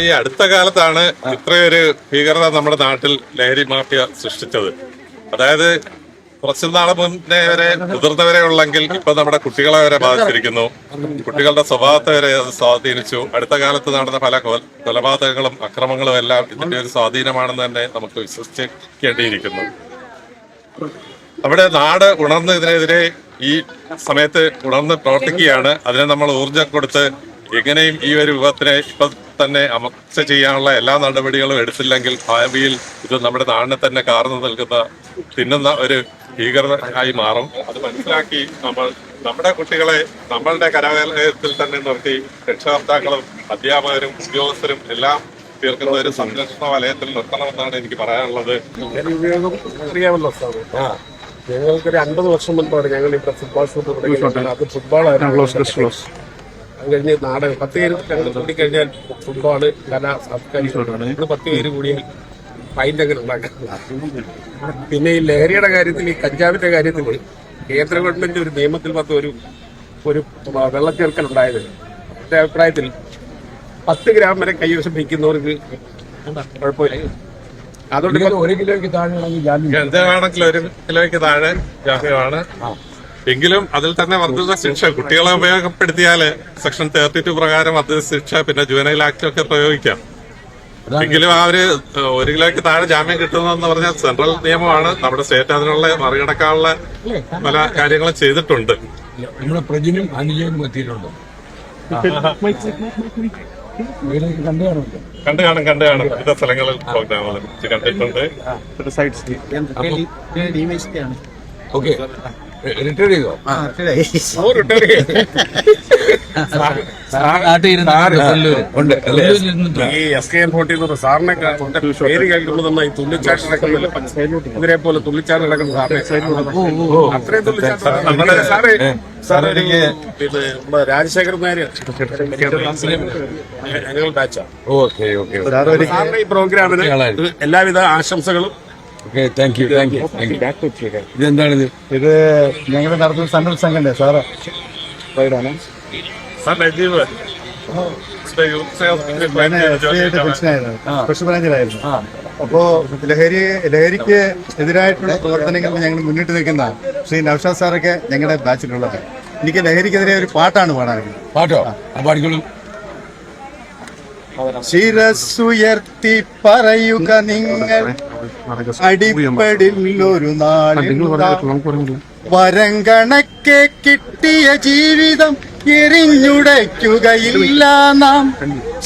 ഈ അടുത്ത കാലത്താണ് ഇത്രയൊരു ഭീകരത നമ്മുടെ നാട്ടിൽ ലഹരി മാഫിയ സൃഷ്ടിച്ചത്. അതായത് കുറച്ചു നാളെ മുന്നേ വരെ മുതിർന്നവരെ ഉള്ളെങ്കിൽ ഇപ്പൊ നമ്മുടെ കുട്ടികളെ വരെ ബാധിച്ചിരിക്കുന്നു. കുട്ടികളുടെ സ്വഭാവത്തെ വരെ അത് സ്വാധീനിച്ചു. അടുത്ത കാലത്ത് നടന്ന പല കൊല- കൊലപാതകങ്ങളും അക്രമങ്ങളും എല്ലാം ഇതിന്റെ ഒരു സ്വാധീനമാണെന്ന് തന്നെ നമുക്ക് വിശ്വസിക്കേണ്ടിയിരിക്കുന്നു. അവിടെ നാട് ഉണർന്ന് ഇതിനെതിരെ ഈ സമയത്ത് ഉണർന്ന് പ്രവർത്തിക്കുകയാണ്. അതിനെ നമ്മൾ ഊർജം കൊടുത്ത് എങ്ങനെയും ഈ ഒരു വിഭവത്തിനെ ഇപ്പൊ തന്നെ അമർച്ച ചെയ്യാനുള്ള എല്ലാ നടപടികളും എടുത്തില്ലെങ്കിൽ ഭാവിയിൽ ഇത് നമ്മുടെ നാടിനെ തന്നെ കാർന്നു നൽകുന്ന തിന്നുന്ന ഒരു ഭീകരത ആയി മാറും. അത് മനസ്സിലാക്കി നമ്മൾ നമ്മുടെ കുട്ടികളെ നമ്മളുടെ കലാലയത്തിൽ തന്നെ നിർത്തി രക്ഷകർത്താക്കളും അധ്യാപകരും ഉദ്യോഗസ്ഥരും എല്ലാം തീർക്കുന്ന ഒരു സംരക്ഷണ വലയത്തിൽ നിർത്തണമെന്നാണ് എനിക്ക് പറയാനുള്ളത്. ലഹരി ഉപയോഗം അറിയാമല്ലോ സാർ. ഞങ്ങൾക്ക് ഒരു അൻപത് വർഷം മുൻപാണ് ഞങ്ങൾ ഇവിടെ ഫുട്ബോൾ ഷൂട്ട് അത് ഫുട്ബോൾ ആയിരുന്നു അത് കഴിഞ്ഞ് നാടകം. പത്ത് പേര് ഞങ്ങൾ കൂടിക്കഴിഞ്ഞാൽ ഫുട്ബോൾ കല സംസ്കാരം. പത്ത് പേര് കൂടിയാൽ ഫൈന്റെ അങ്ങനെ ഉണ്ടാക്കാം. പിന്നെ ഈ ലഹരിയുടെ കാര്യത്തിൽ ഈ കഞ്ചാവിന്റെ കാര്യത്തിൽ കേന്ദ്ര ഗവൺമെന്റ് ഒരു നിയമത്തിൽ വന്ന ഒരു ഒരു വെള്ളച്ചേർക്കൽ ഉണ്ടായത്. എന്റെ അഭിപ്രായത്തിൽ പത്ത് ഗ്രാം വരെ കൈവശം വയ്ക്കുന്നവർക്ക് കുഴപ്പമില്ല. അതുകൊണ്ട് ഒരു കിലോയ്ക്ക് താഴെ ഒരു കിലോയ്ക്ക് താഴെ ജാമ്യമാണ് എങ്കിലും അതിൽ തന്നെ വർദ്ധിത ശിക്ഷ കുട്ടികളെ ഉപയോഗപ്പെടുത്തിയാൽ സെക്ഷൻ തേർട്ടി ടു പ്രകാരം വർദ്ധിത ശിക്ഷ പിന്നെ ജുവനൈൽ ആക്ട് ഒക്കെ പ്രയോഗിക്കാം. എങ്കിലും അവർ ഒരു കിലോയ്ക്ക് താഴെ ജാമ്യം കിട്ടുന്നതെന്ന് പറഞ്ഞാൽ സെൻട്രൽ നിയമമാണ്. നമ്മുടെ സ്റ്റേറ്റ് അതിനുള്ള മറികടക്കാനുള്ള പല കാര്യങ്ങളും ചെയ്തിട്ടുണ്ട്. നമ്മുടെ പ്രജിനും അനുജനും എത്തിയിട്ടുണ്ടോ കണ്ടു കാണും കണ്ടു കാണും. വിവിധ സ്ഥലങ്ങളിൽ പ്രോഗ്രാമുകൾ കണ്ടിട്ടുണ്ട്. ഓക്കെ. റിട്ടയർ ചെയ്തോ? ഈ എസ് കെ എൻ ഫോർട്ടി എന്ന് പറഞ്ഞ സാറിനെ കാ- എന്റെ പേര് കേൾക്കുമ്പോൾ തന്നെ ഈ തുള്ളിച്ചാട്ട് നടക്കുന്നില്ല. ഇവരെ പോലെ തുള്ളിച്ചാട്ട് നടക്കുന്ന സാറിനെ അത്രയും തുള്ളിച്ചാട്ട് നടക്കുന്ന സാറ് സാറ് ഒരു പിന്നെ നമ്മുടെ രാജശേഖരൻ നായർ ഞങ്ങൾ ഈ പ്രോഗ്രാമിന് എല്ലാവിധ ആശംസകളും okay thank you thank you thank you ഇതെന്താണിത്? ഇത് ഞങ്ങൾ നടത്തുന്ന സന്നദ്ധ സംഘടന സാറ്. റൈഡാണ്. ബ്രാഞ്ചിലായിരുന്നു അപ്പോ ലഹരി ലഹരിക്ക് എതിരായിട്ടുള്ള പ്രവർത്തനങ്ങൾ ഞങ്ങൾ മുന്നിട്ട് നിൽക്കുന്ന ശ്രീ നൌഷാദ് സാറൊക്കെ ഞങ്ങളുടെ ബാച്ചിലുള്ളത്. എനിക്ക് ലഹരിക്കെതിരെ ഒരു പാട്ടാണ് പാടാനുള്ളത് പാട്ടോ? ആ പാടിക്കോളൂ. ശിരസുയർത്തി പറയുക നിങ്ങൾ അടിപ്പടിൽ ഒരു നാളിൽ വരം കണക്കെ കിട്ടിയ ജീവിതം എറിഞ്ഞുടയ്ക്കുകയില്ല നാം.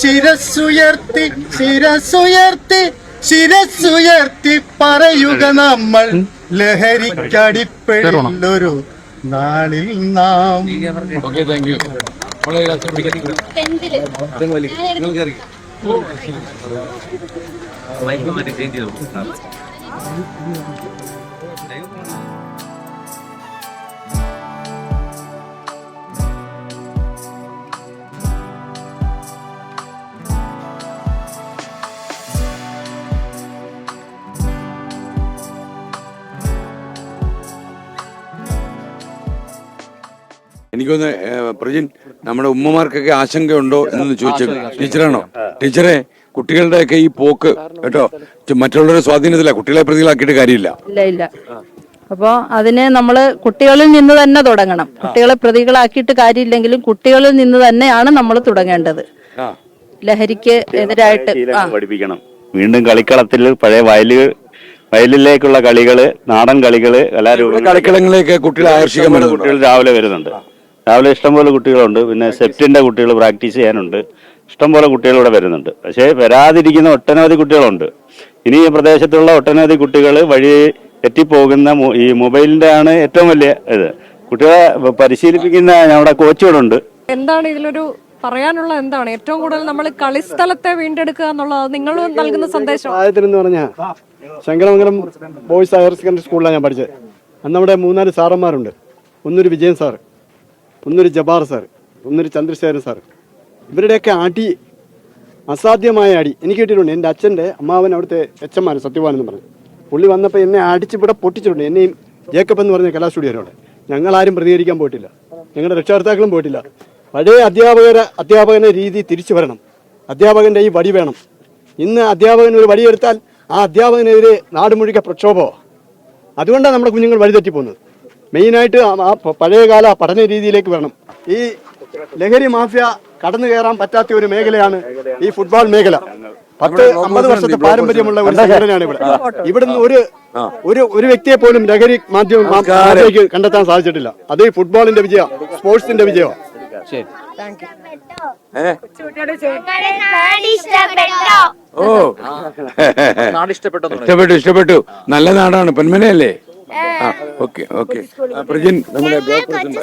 ശിരസുയർത്തി ശിരസുയർത്തി ശിരസുയർത്തി പറയുക നമ്മൾ. ലഹരിക്കടിപ്പടിൽ ഒരു നാളിൽ നാം. Okay thank you. വളരെ ടെൻത്തിൽ എനിക്കൊന്ന് പ്രജിൻ നമ്മുടെ ഉമ്മമാർക്കൊക്കെ ആശങ്കയുണ്ടോ എന്ന് ചോദിച്ചു. ടീച്ചറാണോ? ടീച്ചറെ കുട്ടികളുടെയൊക്കെ ഈ പോക്ക് കേട്ടോ മറ്റുള്ളവരുടെ സ്വാധീനത്തില കുട്ടികളെ പ്രതികളാക്കിയിട്ട് കാര്യമില്ല. ഇല്ല ഇല്ല. അപ്പോ അതിന് നമ്മൾ കുട്ടികളിൽ നിന്ന് തന്നെ തുടങ്ങണം. കുട്ടികളെ പ്രതികളാക്കിയിട്ട് കാര്യമില്ലെങ്കിലും കുട്ടികളിൽ നിന്ന് തന്നെയാണ് നമ്മൾ തുടങ്ങേണ്ടത്. ലഹരിക്ക് എതിരായിട്ട് പഠിപ്പിക്കണം. വീണ്ടും കളിക്കളത്തിൽ പഴയ വയൽ വയലിലേക്കുള്ള കളികൾ നാടൻ കളികൾ കലാരൂപങ്ങൾ കളിക്കളങ്ങളിലേക്ക് കുട്ടികളെ ആകർഷിക്കാൻ കുട്ടികൾ രാവിലെ വരുന്നുണ്ട്. രാവിലെ ഇഷ്ടംപോലെ കുട്ടികളുണ്ട്. പിന്നെ സെപ്റ്റിന്റെ കുട്ടികൾ പ്രാക്ടീസ് ചെയ്യാനുണ്ട്. ഇഷ്ടംപോലെ കുട്ടികൾ ഇവിടെ വരുന്നുണ്ട്. പക്ഷേ വരാതിരിക്കുന്ന ഒട്ടനവധി കുട്ടികളുണ്ട്. ഇനി ഈ പ്രദേശത്തുള്ള ഒട്ടനവധി കുട്ടികൾ വഴി തെറ്റിപ്പോകുന്ന മൊ- ഈ മൊബൈലിന്റെ ആണ് ഏറ്റവും വലിയ ഇത്. കുട്ടികളെ പരിശീലിപ്പിക്കുന്ന ഞങ്ങളുടെ കോച്ചുകളുണ്ട് എന്താണ് ഇതിലൊരു പറയാനുള്ള എന്താണ്? ഏറ്റവും കൂടുതൽ നമ്മൾ കളിസ്ഥലത്തെ വീണ്ടെടുക്കുക എന്നുള്ളത് നിങ്ങൾ നൽകുന്ന സന്ദേശം. എന്ന് പറഞ്ഞാൽ ശങ്കരമംഗലം ബോയ്സ് ഹയർ സെക്കൻഡറി സ്കൂളിലാണ് ഞാൻ പഠിച്ചത്. അന്ന് അവിടെ മൂന്നാൽ സാറന്മാരുണ്ട്. ഒന്നൊരു വിജയൻ സാർ ഒന്നൊരു ജബാർ സാർ ഒന്നൊരു ചന്ദ്രശേഖരൻ സാർ ഇവരുടെയൊക്കെ അടി അസാധ്യമായ അടി. എനിക്ക് കിട്ടിയിട്ടുണ്ട്. എന്റെ അച്ഛന്റെ അമ്മാവൻ അവിടുത്തെ എച്ച് സത്യവാൻ എന്ന് പറഞ്ഞു. പുള്ളി വന്നപ്പോൾ എന്നെ അടിച്ച് ഇവിടെ പൊട്ടിച്ചിട്ടുണ്ട്. എന്നെയും ജേക്കബ് എന്ന് പറഞ്ഞ കലാ സ്റ്റുഡിയോനോട് ഞങ്ങളാരും പ്രതികരിക്കാൻ പോയിട്ടില്ല. ഞങ്ങളുടെ രക്ഷകർത്താക്കളും പോയിട്ടില്ല. പഴയ അധ്യാപകരെ അധ്യാപകനെ രീതി തിരിച്ചു വരണം. അധ്യാപകന്റെ ഈ വടി വേണം. ഇന്ന് അധ്യാപകൻ ഒരു വടിയെടുത്താൽ ആ അധ്യാപകനെതിരെ നാട് മുഴുക്കെ പ്രക്ഷോഭമാണ് അതുകൊണ്ടാണ് നമ്മുടെ കുഞ്ഞുങ്ങൾ വഴിതെറ്റി പോകുന്നത്. മെയിനായിട്ട് ആ- പഴയകാല പഠന രീതിയിലേക്ക് വരണം. ഈ ലഹരി മാഫിയ കടന്നു കയറാൻ പറ്റാത്ത ഒരു മേഖലയാണ് ഈ ഫുട്ബോൾ മേഖല. പത്ത് അമ്പത് വർഷത്തെ പാരമ്പര്യമുള്ള ഒരു സംഘടനയാണ് ഇവിടെ. ഇവിടുന്ന് ഒരു ഒരു ഒരു വ്യക്തിയെ പോലും ലഹരി മാധ്യമം കണ്ടെത്താൻ സാധിച്ചിട്ടില്ല. അത് ഈ ഫുട്ബോളിന്റെ വിജയ സ്പോർട്സിന്റെ വിജയം ഇഷ്ടപ്പെട്ടോ? ഓ. ഇഷ്ടപ്പെട്ടു ഇഷ്ടപ്പെട്ടു. നല്ല നാടാണ്. പൊന്മനയല്ലേ ആ ഓക്കെ ഓക്കെ. പ്രജിൻ നമ്മുടെ ബ്ലോക്ക് പ്രസിഡന്റ്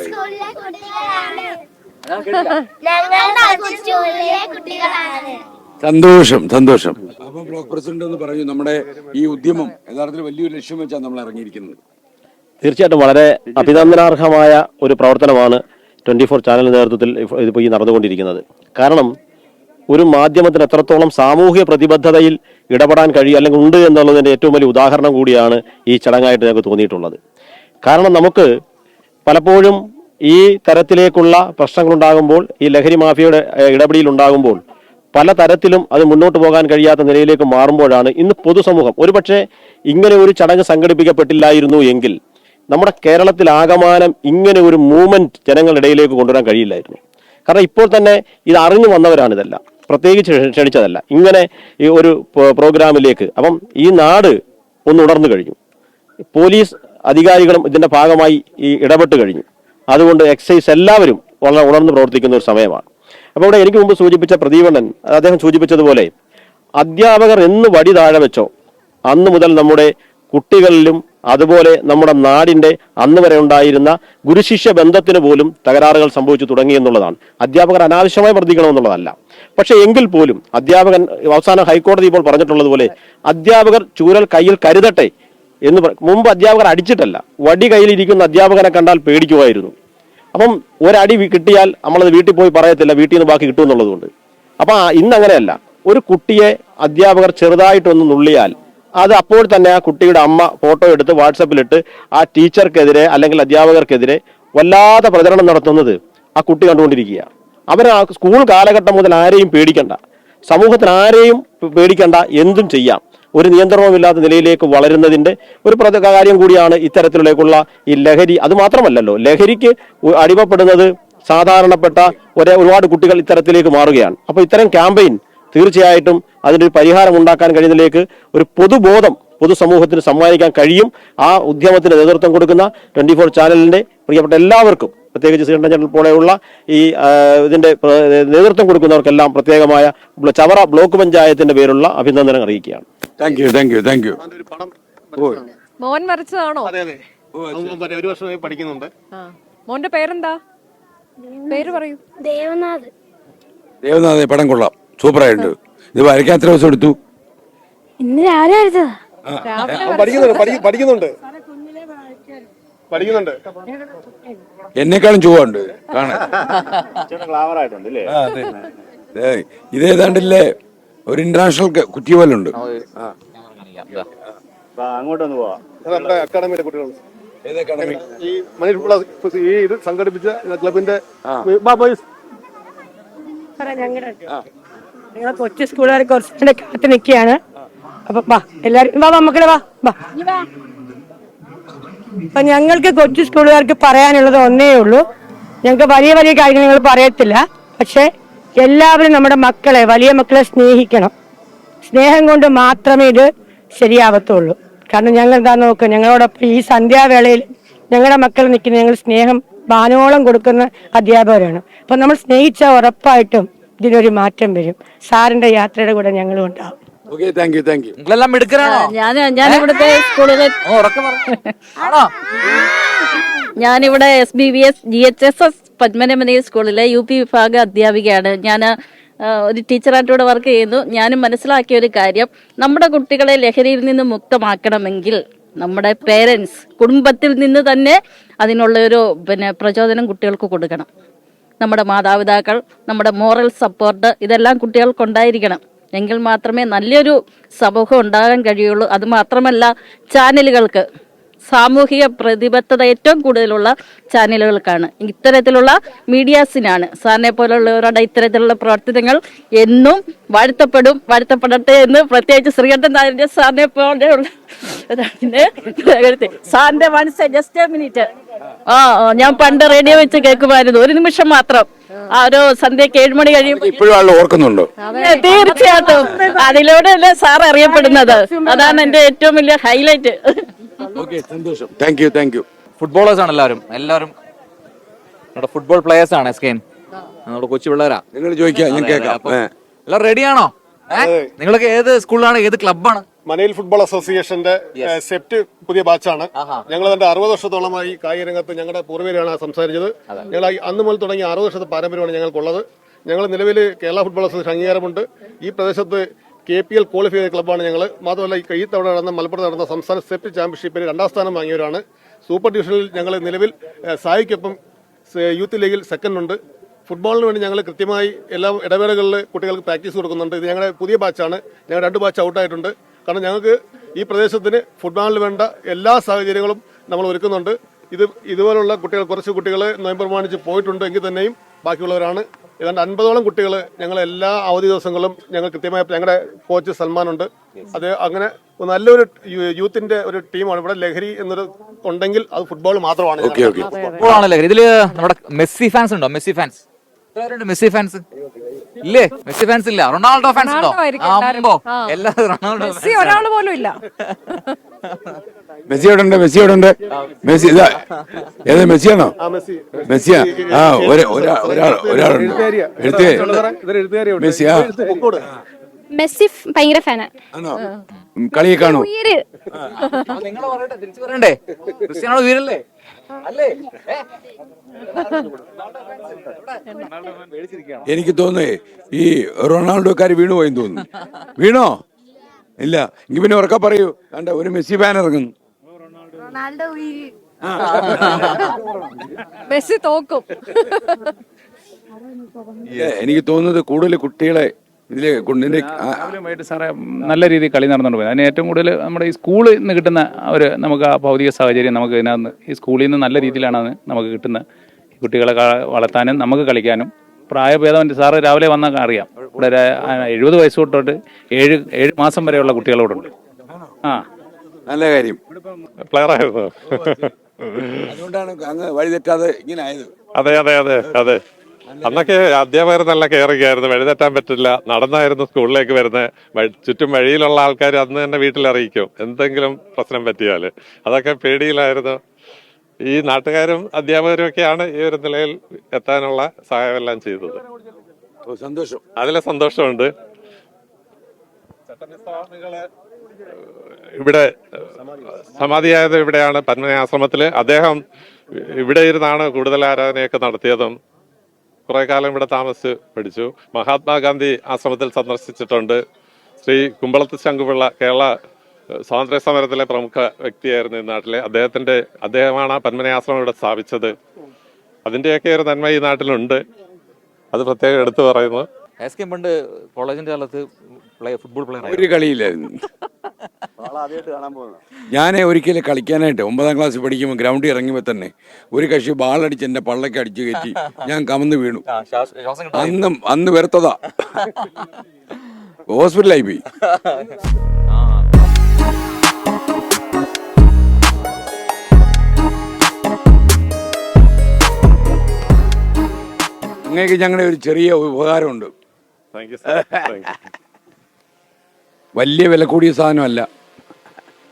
സന്തോഷം സന്തോഷം. അപ്പൊ ബ്ലോക്ക് പ്രസിഡന്റ് എന്ന് പറഞ്ഞു നമ്മുടെ ഈ ഉദ്യമം യഥാർത്ഥത്തിൽ വലിയൊരു ലക്ഷ്യം വെച്ചാണ് നമ്മൾ ഇറങ്ങിയിരിക്കുന്നത്. തീർച്ചയായിട്ടും വളരെ അഭിനന്ദനാർഹമായ ഒരു പ്രവർത്തനമാണ് ട്വന്റി ഫോർ ചാനലിന്റെ നേതൃത്വത്തിൽ ഇപ്പ- ഇതിപ്പോ ഈ നടന്നുകൊണ്ടിരിക്കുന്നത്. കാരണം ഒരു മാധ്യമത്തിന് എത്രത്തോളം സാമൂഹ്യ പ്രതിബദ്ധതയിൽ ഇടപെടാൻ കഴിയും അല്ലെങ്കിൽ ഉണ്ട് എന്നുള്ളതിന്റെ ഏറ്റവും വലിയ ഉദാഹരണം കൂടിയാണ് ഈ ചടങ്ങായിട്ട് ഞങ്ങൾക്ക് തോന്നിയിട്ടുള്ളത്. കാരണം നമുക്ക് പലപ്പോഴും ഈ തരത്തിലേക്കുള്ള പ്രശ്നങ്ങളുണ്ടാകുമ്പോൾ ഈ ലഹരി മാഫിയയുടെ ഇടപെടിയിലുണ്ടാകുമ്പോൾ പല തരത്തിലും അത് മുന്നോട്ട് പോകാൻ കഴിയാത്ത നിലയിലേക്ക് മാറുമ്പോഴാണ് ഇന്ന് പൊതുസമൂഹം. ഒരുപക്ഷെ ഇങ്ങനെ ഒരു ചടങ്ങ് സംഘടിപ്പിക്കപ്പെട്ടില്ലായിരുന്നു എങ്കിൽ നമ്മുടെ കേരളത്തിൽ ആകമാനം ഇങ്ങനെ ഒരു മൂവ്മെന്റ് ജനങ്ങളുടെ ഇടയിലേക്ക് കൊണ്ടുവരാൻ കഴിയില്ലായിരുന്നു. കാരണം ഇപ്പോൾ തന്നെ ഇത് അറിഞ്ഞു വന്നവരാണ് ഇതെല്ലാം. പ്രത്യേകിച്ച് ക്ഷ- ക്ഷണിച്ചതല്ല. ഇങ്ങനെ ഈ ഒരു പ്രോഗ്രാമിലേക്ക് അപ്പം ഈ നാട് ഒന്ന് ഉണർന്നു കഴിഞ്ഞു. പോലീസ് അധികാരികളും ഇതിന്റെ ഭാഗമായി ഈ ഇടപെട്ട് കഴിഞ്ഞു. അതുകൊണ്ട് എക്സൈസ് എല്ലാവരും വളരെ ഉണർന്ന് പ്രവർത്തിക്കുന്ന ഒരു സമയമാണ്. അപ്പോൾ ഇവിടെ എനിക്ക് മുമ്പ് സൂചിപ്പിച്ച പ്രദീപണ്ണൻ അദ്ദേഹം സൂചിപ്പിച്ചതുപോലെ അധ്യാപകർ എന്ന് വടി താഴെ വെച്ചോ അന്ന് മുതൽ നമ്മുടെ കുട്ടികളിലും അതുപോലെ നമ്മുടെ നാടിന്റെ അന്ന് വരെ ഉണ്ടായിരുന്ന ഗുരുശിഷ്യ ബന്ധത്തിന് പോലും തകരാറുകൾ സംഭവിച്ചു തുടങ്ങി എന്നുള്ളതാണ്. അധ്യാപകർ അനാവശ്യമായി വർദ്ധിക്കണമെന്നുള്ളതല്ല പക്ഷേ എങ്കിൽ പോലും അധ്യാപകൻ അവസാനം ഹൈക്കോടതി ഇപ്പോൾ പറഞ്ഞിട്ടുള്ളതുപോലെ അധ്യാപകർ ചൂരൽ കയ്യിൽ കരുതട്ടെ എന്ന് മുമ്പ് അധ്യാപകർ അടിച്ചിട്ടല്ല. വടി കയ്യിലിരിക്കുന്ന അധ്യാപകനെ കണ്ടാൽ പേടിക്കുമായിരുന്നു. അപ്പം ഒരടി കിട്ടിയാൽ നമ്മളത് വീട്ടിൽ പോയി പറയത്തില്ല വീട്ടിൽ നിന്ന് ബാക്കി കിട്ടുമെന്നുള്ളതുകൊണ്ട്. അപ്പൊ ആ- ഇന്ന് അങ്ങനെയല്ല ഒരു കുട്ടിയെ അധ്യാപകർ ചെറുതായിട്ടൊന്ന് നുള്ളിയാൽ അത് അപ്പോൾ തന്നെ ആ കുട്ടിയുടെ അമ്മ ഫോട്ടോ എടുത്ത് വാട്സപ്പിലിട്ട് ആ ടീച്ചർക്കെതിരെ അല്ലെങ്കിൽ അധ്യാപകർക്കെതിരെ വല്ലാതെ പ്രചരണം നടത്തുന്നത് ആ കുട്ടി കണ്ടുകൊണ്ടിരിക്കുക. അവർ ആ സ്കൂൾ കാലഘട്ടം മുതൽ ആരെയും പേടിക്കണ്ട. സമൂഹത്തിന് ആരെയും പേടിക്കണ്ട. എന്തും ചെയ്യാം. ഒരു നിയന്ത്രണവുമില്ലാത്ത നിലയിലേക്ക് വളരുന്നതിന്റെ ഒരു കാര്യം കൂടിയാണ് ഇത്തരത്തിലേക്കുള്ള ഈ ലഹരി. അത് മാത്രമല്ലല്ലോ ലഹരിക്ക് അടിമപ്പെടുന്നത് സാധാരണപ്പെട്ട ഒരേ ഒരുപാട് കുട്ടികൾ ഇത്തരത്തിലേക്ക് മാറുകയാണ്. അപ്പോൾ ഇത്തരം ക്യാമ്പയിൻ തീർച്ചയായിട്ടും അതിനൊരു പരിഹാരം ഉണ്ടാക്കാൻ കഴിയുന്നതിലേക്ക് ഒരു പൊതുബോധം പൊതുസമൂഹത്തിന് സമ്മാനിക്കാൻ കഴിയും. ആ ഉദ്യമത്തിന് നേതൃത്വം കൊടുക്കുന്ന ട്വന്റി ഫോർ ചാനലിന്റെ പ്രിയപ്പെട്ട എല്ലാവർക്കും പ്രത്യേകിച്ച് ശ്രീകണ്ഠൻ ചാനൽ പോലെയുള്ള ഈ ഇതിന്റെ നേതൃത്വം കൊടുക്കുന്നവർക്കെല്ലാം പ്രത്യേകമായ ചവറ ബ്ലോക്ക് പഞ്ചായത്തിന്റെ പേരുള്ള അഭിനന്ദനം അറിയിക്കുകയാണ്. Thank you thank you thank you മോൻ വരച്ചതാണോ അതെ അതെ. ഒരു വർഷമായി പഠിക്കുന്നുണ്ട്. ആ. മോന്റെ പേരെന്താ? പേര് പറയൂ. ദേവനാഥ്. ദേവനാഥ് പടം കൊള്ളാം. സൂപ്പറായിട്ടുണ്ട്. ഇത് വരയ്ക്കാൻ എത്ര ദിവസം എടുത്തു? ഇന്ന് രാവിലെ എടുത്തതാ പഠിക്കുന്നുണ്ട് പഠി- പഠിക്കുന്നുണ്ട്. പഠിക്കുന്നുണ്ട്. എന്നെക്കാളും ചുവണ്ട് കാണാൻ ക്ലാമറായിട്ടുണ്ട് അല്ലേ ആ, അതെ. ദേ, ഇത് ഏതാണ്ടില്ലേ? ഒരു ഇന്റർനാഷണൽ കുറ്റിയോലുണ്ട് അങ്ങോട്ടൊന്ന് പോവാം. അത് നമ്മുടെ അക്കാഡമിയുടെ കുട്ടികൾ ഈ മണി പ്ലസ് ഈ ഇത് സംഘടിപ്പിച്ച ക്ലബിന്റെ ബാ ബോയ്സ് ഞങ്ങൾ കൊച്ചു സ്കൂളുകാർ കുറച്ചുകൂടെ കാത്തു നിൽക്കുകയാണ്. അപ്പൊ വാ എല്ലാരും വാ വാ മക്കളെ വാ വാ. അപ്പൊ ഞങ്ങൾക്ക് കൊച്ചു സ്കൂളുകാർക്ക് പറയാനുള്ളത് ഒന്നേ ഉള്ളൂ. ഞങ്ങൾക്ക് വലിയ വലിയ കാര്യങ്ങൾ നിങ്ങൾ പറയത്തില്ല. പക്ഷെ എല്ലാവരും നമ്മുടെ മക്കളെ വലിയ മക്കളെ സ്നേഹിക്കണം. സ്നേഹം കൊണ്ട് മാത്രമേ ഇത് ശരിയാവത്തുള്ളൂ. കാരണം ഞങ്ങൾ എന്താ നോക്കുക ഞങ്ങളോടൊപ്പം ഈ സന്ധ്യാവേളയിൽ ഞങ്ങളുടെ മക്കൾ നിൽക്കുന്ന ഞങ്ങൾ സ്നേഹം ബാനോളം കൊടുക്കുന്ന അധ്യാപകരാണ്. അപ്പൊ നമ്മൾ സ്നേഹിച്ച ഉറപ്പായിട്ടും ഇതിനൊരു മാറ്റം വരും. സാറിന്റെ യാത്രയുടെ കൂടെ ഞങ്ങളും ഉണ്ടാവും. Okay thank you thank you നിങ്ങളെല്ലാം എടുക്കണോ ഞാൻ ഞാൻ ഇവിടുത്തെ സ്കൂളിലെ ആണോ? ഞാനിവിടെ S B V S G H S S പത്മനമനി സ്കൂളിലെ യു പി വിഭാഗ അധ്യാപികയാണ്. ഞാൻ ഒരു ടീച്ചറായിട്ട് ഇവിടെ വർക്ക് ചെയ്യുന്നു. ഞാനും മനസ്സിലാക്കിയ ഒരു കാര്യം. നമ്മുടെ കുട്ടികളെ ലഹരിയിൽ നിന്ന് മുക്തമാക്കണമെങ്കിൽ നമ്മുടെ പേരൻസ് കുടുംബത്തിൽ നിന്ന് തന്നെ അതിനുള്ള ഒരു പിന്നെ പ്രചോദനം കുട്ടികൾക്ക് കൊടുക്കണം. നമ്മുടെ മാതാപിതാക്കൾ നമ്മുടെ മോറൽ സപ്പോർട്ട് ഇതെല്ലാം കുട്ടികൾക്കുണ്ടായിരിക്കണം. എങ്കിൽ മാത്രമേ നല്ലൊരു സമൂഹം ഉണ്ടാകാൻ കഴിയുള്ളൂ. അത് മാത്രമല്ല ചാനലുകൾക്ക് സാമൂഹിക പ്രതിബദ്ധത ഏറ്റവും കൂടുതലുള്ള ചാനലുകൾക്കാണ്. ഇത്തരത്തിലുള്ള മീഡിയാസിനാണ്. സാറിനെ പോലുള്ളവരുടെ ഇത്തരത്തിലുള്ള പ്രവർത്തനങ്ങൾ എന്നും വാഴ്ത്തപ്പെടും വാഴ്ത്തപ്പെടട്ടെ എന്ന് പ്രത്യേകിച്ച് ശ്രീകണ്ഠൻ നായരുടെ സാറിനെ പോലെയുള്ള സാറിന്റെ മനസ്സ് ജസ്റ്റ് മിനിറ്റ് ആ ഞാൻ പണ്ട് റേഡിയോ വെച്ച് കേൾക്കുമായിരുന്നു. ഒരു നിമിഷം മാത്രം. ആ ഒരു സന്ധ്യക്ക് ഏഴുമണി കഴിയുമ്പോൾ ഇപ്പോഴും ആൾ ഓർക്കുന്നുണ്ടോ? തീർച്ചയായിട്ടും. അതിലൂടെയല്ലേ സാർ അറിയപ്പെടുന്നത്. അതാണ് എന്റെ ഏറ്റവും വലിയ ഹൈലൈറ്റ്. ഓക്കെ സന്തോഷം. താങ്ക് യു താങ്ക് യു ഫുട്ബോളേഴ്സ് ആണ് എല്ലാവരും. എല്ലാവരും നമ്മുടെ ഫുട്ബോൾ പ്ലേയേഴ്സ് ആണ് എസ് കെൻ നമ്മുടെ കൊച്ചു പിള്ളേരാ. നിങ്ങൾ ചോദിക്കാം ഞാൻ കേൾക്കാം. എല്ലാവരും റെഡിയാണോ നിങ്ങളൊക്കെ ഏത് സ്കൂളിലാണ് ഏത് ക്ലബ്ബാണ് മനയിൽ ഫുട്ബോൾ അസോസിയേഷന്റെ സെപ്റ്റ് പുതിയ ബാച്ചാണ്. ഞങ്ങൾ അതിന്റെ അറുപത് വർഷത്തോളമായി കായിക രംഗത്ത് ഞങ്ങളുടെ പൂർവികരാണ് സംസാരിച്ചത്. ഞങ്ങൾ അന്ന് മുതൽ തുടങ്ങിയ അറുപത് വർഷത്തെ പാരമ്പര്യമാണ് ഞങ്ങൾക്കുള്ളത്. ഞങ്ങൾ നിലവിൽ കേരള ഫുട്ബോൾ അസോസിയേഷൻ അംഗീകാരമുണ്ട്. ഈ പ്രദേശത്ത് കെ പി എൽ ക്വാളിഫൈ ചെയ്ത ക്ലബ്ബാണ് ഞങ്ങൾ മാത്രമല്ല ഈ ഈ തവണ നടന്ന മലപ്പുറത്ത് നടന്ന സംസ്ഥാന സെപ്റ്റ് ചാമ്പ്യൻഷിപ്പിൽ രണ്ടാം സ്ഥാനം വാങ്ങിയവരാണ്. സൂപ്പർ ഡിവിഷനിൽ ഞങ്ങൾ നിലവിൽ സായിക്കൊപ്പം യൂത്ത് ലീഗിൽ സെക്കൻഡ് ഉണ്ട്. ഫുട്ബോളിന് വേണ്ടി ഞങ്ങൾ കൃത്യമായി എല്ലാ ഇടവേളകളിൽ കുട്ടികൾക്ക് പ്രാക്ടീസ് കൊടുക്കുന്നുണ്ട്. ഇത് ഞങ്ങളുടെ പുതിയ ബാച്ചാണ്. ഞങ്ങൾ രണ്ട് ബാച്ച് ഔട്ടായിട്ടുണ്ട്. കാരണം ഞങ്ങൾക്ക് ഈ പ്രദേശത്തിന് ഫുട്ബോളിന് വേണ്ട എല്ലാ സാഹചര്യങ്ങളും നമ്മൾ ഒരുക്കുന്നുണ്ട്. ഇത് ഇതുപോലുള്ള കുട്ടികൾ കുറച്ച് കുട്ടികൾ നോയമ്പ് പ്രമാണിച്ച് പോയിട്ടുണ്ട് എങ്കിൽ തന്നെയും ബാക്കിയുള്ളവരാണ്. ഏതാണ്ട് അൻപതോളം കുട്ടികൾ ഞങ്ങൾ എല്ലാ അവധി ദിവസങ്ങളും ഞങ്ങൾ കൃത്യമായ ഞങ്ങളുടെ കോച്ച് സൽമാനുണ്ട് അത് അങ്ങനെ നല്ലൊരു യൂത്തിന്റെ ഒരു ടീമാണ്. ഇവിടെ ലഹരി എന്നൊരു ഉണ്ടെങ്കിൽ അത് ഫുട്ബോൾ മാത്രമാണ്. ഫുട്ബോളാണ് ഓക്കെ. ഫുട്ബോൾ ആണല്ലേ ഇതിൽ നമ്മുടെ മെസ്സി ഫാൻസ് ഉണ്ടോ? മെസ്സി ഫാൻസ് മെസ്സി ഫാൻസ് ഇല്ലേ? മെസ്സി ഫാൻസ് ഇല്ല. റൊണാൾഡോ ഫാൻസ് ഉണ്ടോ? റൊണാൾഡോ ആയിരിക്കും എല്ലാവരും. അമ്പോ ആ. എല്ലാവരും റൊണാൾഡോ മെസ്സി ഒരാൾ പോലും ഇല്ല. മെസ്സി അവിടെ ഉണ്ട് മെസ്സി അവിടെ ഉണ്ട് മെസ്സി ഇതാ. ഏത് മെസ്സിയാണോ? ആ മെസ്സി. മെസ്സിയാ. ആ ഒരു ഒരാ ഒരാൾ ഒരാളുണ്ട്. എഴുത്തേ. മെസ്സി ആ മെസ്സി ഭയങ്കര ഫാനാണ് കളിയെ കാണൂ. നിങ്ങൾ പറയട്ടെ തിരിച്ചു പറയണ്ടേ? ക്രിസ്ത്യാനോ വീരല്ലേ അല്ലേ? എനിക്ക് തോന്നുന്നേ ഈ റൊണാൾഡോക്കാർ വീണു പോയി തോന്നുന്നു. വീണോ? ഇല്ല. എങ്കിൽ പിന്നെ ഉറക്ക പറയൂ. കണ്ട ഒരു മെസ്സി ഫാൻ ഇറങ്ങുന്നു. റൊണാൾഡോ മെസ്സി തോക്കും. എനിക്ക് തോന്നുന്നത് കൂടുതൽ കുട്ടികളെ ഇതിൽ കൊണ്ടിന്റെ രാവിലെയുമായിട്ട് സാറേ നല്ല രീതിയിൽ കളി നടന്നുകൊണ്ട് പോയി. അതിന് ഏറ്റവും കൂടുതൽ നമ്മുടെ ഈ സ്കൂളിൽ നിന്ന് കിട്ടുന്ന ഒരു നമുക്ക് ആ ഭൗതിക സാഹചര്യം നമുക്ക് ഇതിനകത്ത് ഈ സ്കൂളിൽ നിന്ന് നല്ല രീതിയിലാണ് അത് നമുക്ക് കിട്ടുന്ന കുട്ടികളെ വളർത്താനും നമുക്ക് കളിക്കാനും. പ്രായഭേദം സാറ് രാവിലെ വന്നാൽ അറിയാം. ഇവിടെ എഴുപത് വയസ്സ് തൊട്ടിട്ട് ഏഴ് ഏഴ് മാസം വരെയുള്ള കുട്ടികളോട് ഉണ്ട്. ആ. നല്ല കാര്യം. അതുകൊണ്ടാണ് അങ്ങ് വഴി തെറ്റാതെ ഇങ്ങനെ ആയത്. അതെ അതെ അതെ അതെ. അന്നൊക്കെ അധ്യാപകർ നല്ല കെയറിംഗ് ആയിരുന്നു വഴിതെറ്റാൻ പറ്റില്ല. നടന്നായിരുന്നു സ്കൂളിലേക്ക് വരുന്നത്. ചുറ്റും വഴിയിലുള്ള ആൾക്കാർ അന്ന് തന്നെ വീട്ടിൽ അറിയിക്കും. എന്തെങ്കിലും പ്രശ്നം പറ്റിയാൽ അതൊക്കെ പേടിയിലായിരുന്നു. ഈ നാട്ടുകാരും അധ്യാപകരും ഒക്കെയാണ് ഈ ഒരു നിലയിൽ എത്താനുള്ള സഹായമെല്ലാം ചെയ്തത്. ഓ, സന്തോഷം. അതിലെ സന്തോഷമുണ്ട്. ഇവിടെ സമാധിയായത് ഇവിടെയാണ്. പത്മനി ആശ്രമത്തിൽ. അദ്ദേഹം ഇവിടെ ഇരുന്നാണ് കൂടുതൽ ആരാധനയൊക്കെ നടത്തിയതും. കുറെ കാലം ഇവിടെ താമസിച്ച് പഠിച്ചു. മഹാത്മാഗാന്ധി ആശ്രമത്തിൽ സന്ദർശിച്ചിട്ടുണ്ട്. ശ്രീ കുമ്പളത്ത് ശങ്കുപിള്ള കേരള സ്വാതന്ത്ര്യ സമരത്തിലെ പ്രമുഖ വ്യക്തിയായിരുന്നു ഈ നാട്ടിലെ. അദ്ദേഹത്തിന്റെ അദ്ദേഹമാണ് ആ പത്മനി ആശ്രമം ഇവിടെ സ്ഥാപിച്ചത്. അതിന്റെയൊക്കെ ഒരു നന്മ ഈ നാട്ടിലുണ്ട്. അത് പ്രത്യേകം എടുത്തു പറയുന്നു. എസ് കെ പണ്ട് കോളേജിന്റെ കാലത്ത് പ്ലേ ഫുട്ബോൾ പ്ലെയർ ഒരു കളിയില്ലായിരുന്നു. ഞാൻ ഒരിക്കലും കളിക്കാനായിട്ട് ഒമ്പതാം ക്ലാസ്സിൽ പഠിക്കുമ്പോൾ ഗ്രൗണ്ടിൽ ഇറങ്ങിയപ്പോൾ തന്നെ ഒരു കക്ഷി ബാളടിച്ച് എന്റെ പള്ളക്ക് അടിച്ചു കയറ്റി ഞാൻ കമന്ന് വീണു. അന്നും അന്ന് വെറുത്തതാ. ഹോസ്പിറ്റലായി പോയി. അങ്ങേക്ക് ഞങ്ങളുടെ ഒരു ചെറിയ ഉപകാരമുണ്ട്. വലിയ വില കൂടിയ സാധനമല്ല.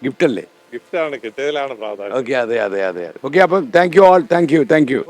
ഗിഫ്റ്റ് അല്ലേ ഗിഫ്റ്റ് ആണ് കിട്ടിയതിലാണ് പ്രാധാന്യം. ഓക്കെ അതെ അതെ അതെ ഓക്കെ അപ്പം thank you all thank you thank you